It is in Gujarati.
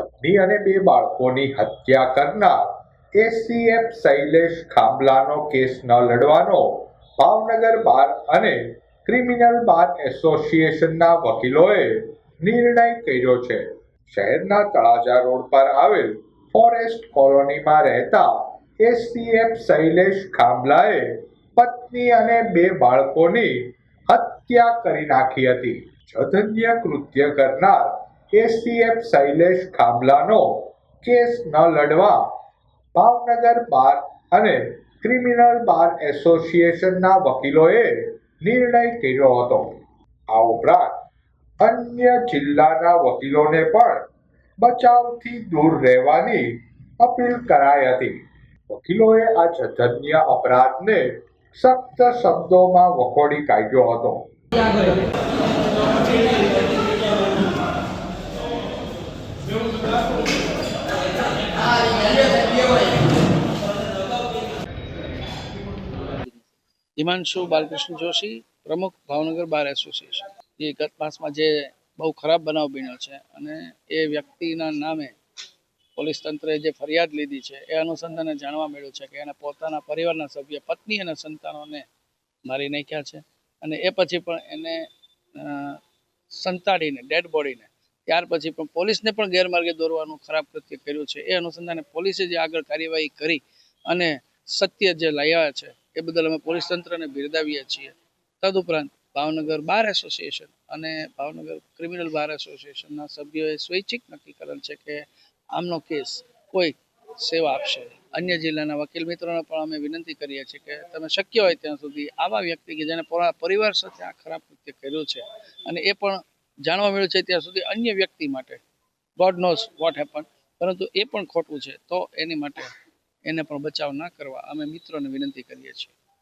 પત્ની અને બે બાળકોની હત્યા કરનાર એસીએફ શૈલેષ ખાંબલાનો કેસ ન લડવાનો ભાવનગર બાર અને ક્રિમિનલ બાર એસોસિએશનના વકીલોએ નિર્ણય કર્યો છે. શહેરના તળાજા રોડ પર આવેલ ફોરેસ્ટ કોલોનીમાં રહેતા એસીએફ શૈલેષ ખાંભલાએ પત્ની અને બે બાળકોની હત્યા કરી નાખી હતી. જધન્ય કૃત્ય કરનાર એસીએફ શૈલેષ ખાંભલાનો કેસ ન લડવા ભાવનગર બાર અને ક્રિમિનલ બાર એસોસિએશનના વકીલોએ નિર્ણય કર્યો હતો. આ ઉપરાંત અન્ય જિલ્લાના વકીલોને પણ બચાવથી દૂર રહેવાની અપીલ કરાઈ હતી. વકીલોએ આ જધન્ય અપરાધને સખ્ત શબ્દોમાં વખોડી કાઢ્યો હતો. હિમાંશુ બાલકૃષ્ણ જોશી, પ્રમુખ ભાવનગર બાર એસોસિએશન. એ ગત માસમાં જે બહુ ખરાબ બનાવ બન્યો છે અને એ વ્યક્તિના નામે પોલીસ તંત્રએ જે ફરિયાદ લીધી છે એ અનુસંધાને જાણવા મળ્યું છે કે એને પોતાના પરિવારના સભ્ય, પત્ની અને સંતાનોને મારી નાખ્યા છે. અને એ પછી પણ એને સંતાડીને, ડેડ બોડીને ત્યાર પછી પણ પોલીસને પણ ગેરમાર્ગે દોરવાનું ખરાબ કૃત્ય કર્યું છે. એ અનુસંધાને પોલીસે જે આગળ કાર્યવાહી કરી અને સત્ય જે લાવ્યા છે, એ બદલ અમે પોલીસ તંત્રને બિરદાવીએ છીએ. તદુપરાંત ભાવનગર બાર એસોસિએશન અને ભાવનગર ક્રિમિનલ બાર એસોસિએશનના સભ્યોએ સ્વૈચ્છિક નક્કી કરેલ છે કે આમનો કેસ કોઈ સેવા આપશે અન્ય જિલ્લાના વકીલ મિત્રોને પણ અમે વિનંતી કરીએ છીએ કે તમે શક્ય હોય ત્યાં સુધી આવા વ્યક્તિ કે જેને પરિવાર સાથે આ ખરાબ કૃત્ય કર્યું છે અને એ પણ જાણવા મળ્યું છે ત્યાં સુધી અન્ય વ્યક્તિ માટે. ગોડ નોઝ વોટ હેપન પરંતુ એ પણ ખોટું છે. તો એની માટે એને પણ બચાવ ના કરવા અમે મિત્રોને વિનંતી કરીએ છીએ.